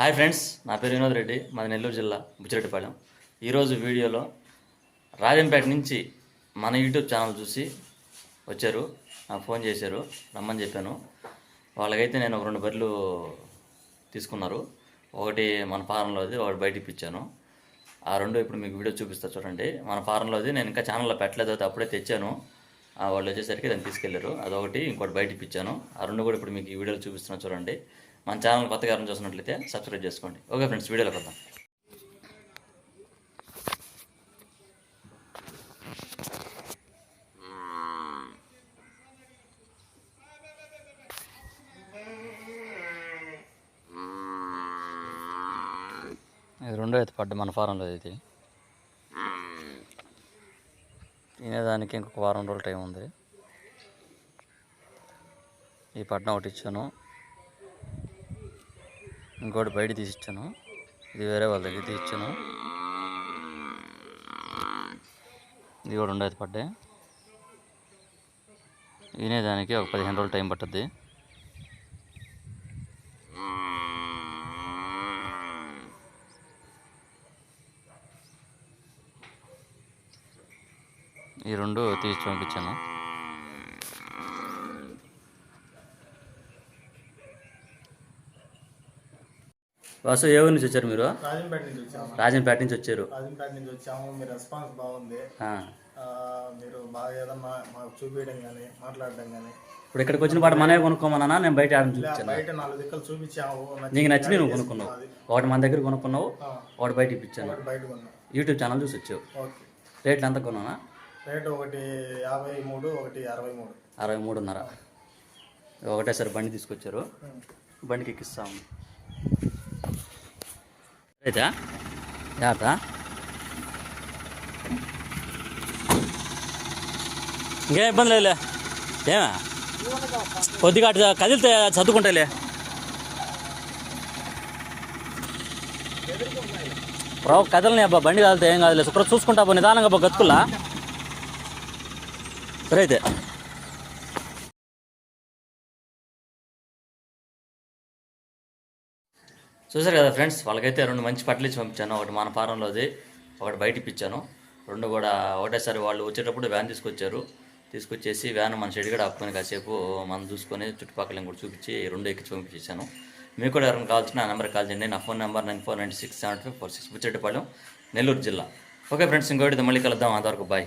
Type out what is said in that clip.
Hi friends నా పేరు వినోద్ రెడ్డి మాది నెల్లూరు జిల్లా బుచ్చిరెడ్డిపాలెం. ఈరోజు వీడియోలో రాజంపేట నుంచి మన యూట్యూబ్ ఛానల్ చూసి వచ్చారు నాకు ఫోన్ చేశారు రమ్మని చెప్పాను. వాళ్ళకైతే నేను ఒక రెండు బర్రెలు తీసుకున్నారు. ఒకటి మన ఫారంలోది ఒకటి బయట ఇప్పించాను. ఆ రెండు ఇప్పుడు మీకు వీడియో చూపిస్తా చూడండి. మన ఫారంలోది నేను ఇంకా ఛానల్లో పెట్టలేదు అయితే అప్పుడే తెచ్చాను. వాళ్ళు వచ్చేసరికి దాన్ని తీసుకెళ్ళారు అదొకటి. ఇంకోటి బయట ఇప్పించాను. ఆ రెండు కూడా ఇప్పుడు మీకు ఈ వీడియోలో చూపిస్తున్నా చూడండి. మన ఛానల్ కొత్తగా అర్థం చూసినట్లయితే సబ్స్క్రైబ్ చేసుకోండి. ఓకే ఫ్రెండ్స్ వీడియోలో కొద్దాం ఇది రెండో అయితే పడ్డ మన ఫారంలో ఇది. తినేదానికి ఇంకొక వారం రోజులు టైం ఉంది. ఈ పట్నం ఒకటి ఇచ్చాను. ఇంకోటి బయట తీసి ఇచ్చాను. ఇది వేరే వాళ్ళ దగ్గర తీసి ఇచ్చాను. ఇది కూడా ఉండేది పడ్డే వినేదానికి ఒక పదిహేను రోజులు టైం పట్టుద్ది. ఈ రెండు తీసి పంపించాను వాసు ఏ ఊరి నుంచి వచ్చారు మీరు? రాజంపేట నుంచి వచ్చాము. రాజంపేట నుంచి వచ్చారు. రాజంపేట నుంచి వచ్చాము. మీ రెస్పాన్స్ బాగుంది. మీరు బాగా ఏదన్నా మాకు చూపించడం కానీ మాట్లాడడం కానీ ఇప్పుడు ఇక్కడికి వచ్చిన పాట మనమే కొనుక్కోమన్నా నేను బయట ఆడని చూపించాను బయట నాలుగు దిక్కలు చూపించాము. నచ్చింది నీకు నచ్చి నువ్వు కానీ కొనుక్కున్నావు. ఒకటి మన దగ్గర కొనుక్కున్నావు ఒకటి బయట ఇప్పించాను. యూట్యూబ్ ఛానల్ చూసి వచ్చావు. ఓకే. రేట్లు ఎంత కొన్నానా? రేటు ఒకటి యాభై మూడు ఒకటి అరవై మూడు. అరవై మూడున్నర. ఒకటేసారి బండి తీసుకొచ్చారు. బండికి ఎక్కిస్తాం. అయితే జాగ్రత్త ఇంకేం ఇబ్బంది లేదులే. ఏమా? కొద్దిగా అటు కదిలితే చదువుకుంటాయిలే రావు కదలని అబ్బా బండి కాలితే ఏం కాదులే. శుక్ర చూసుకుంటా నిదానంగా పో సరే అయితే చూసారు కదా ఫ్రెండ్స్ వాళ్ళకైతే రెండు మంచి పట్టలు ఇచ్చి పంపించాను. ఒకటి మన ఫారంలోది ఒకటి బయట ఇప్పించాను. రెండు కూడా ఒకటేసారి వాళ్ళు వచ్చేటప్పుడు వ్యాన్ తీసుకొచ్చారు. తీసుకొచ్చేసి వ్యాన్ మన షెడ్ కూడా ఆపుకొని కాసేపు మనం చూసుకొని చుట్టుపక్కల కూడా చూపించి రెండు ఎక్కించి పంపించేశాను. మీకు కూడా ఎవరైనా కావాల్సిన నా నెంబర్ కాల్ చేయండి. నా phone number nine four nine six seven five four six Buchettipalem Nellore జిల్లా. ఓకే ఫ్రెండ్స్ ఇంకోటి మళ్ళీ కలుద్దాం. అంతవరకు బాయ్.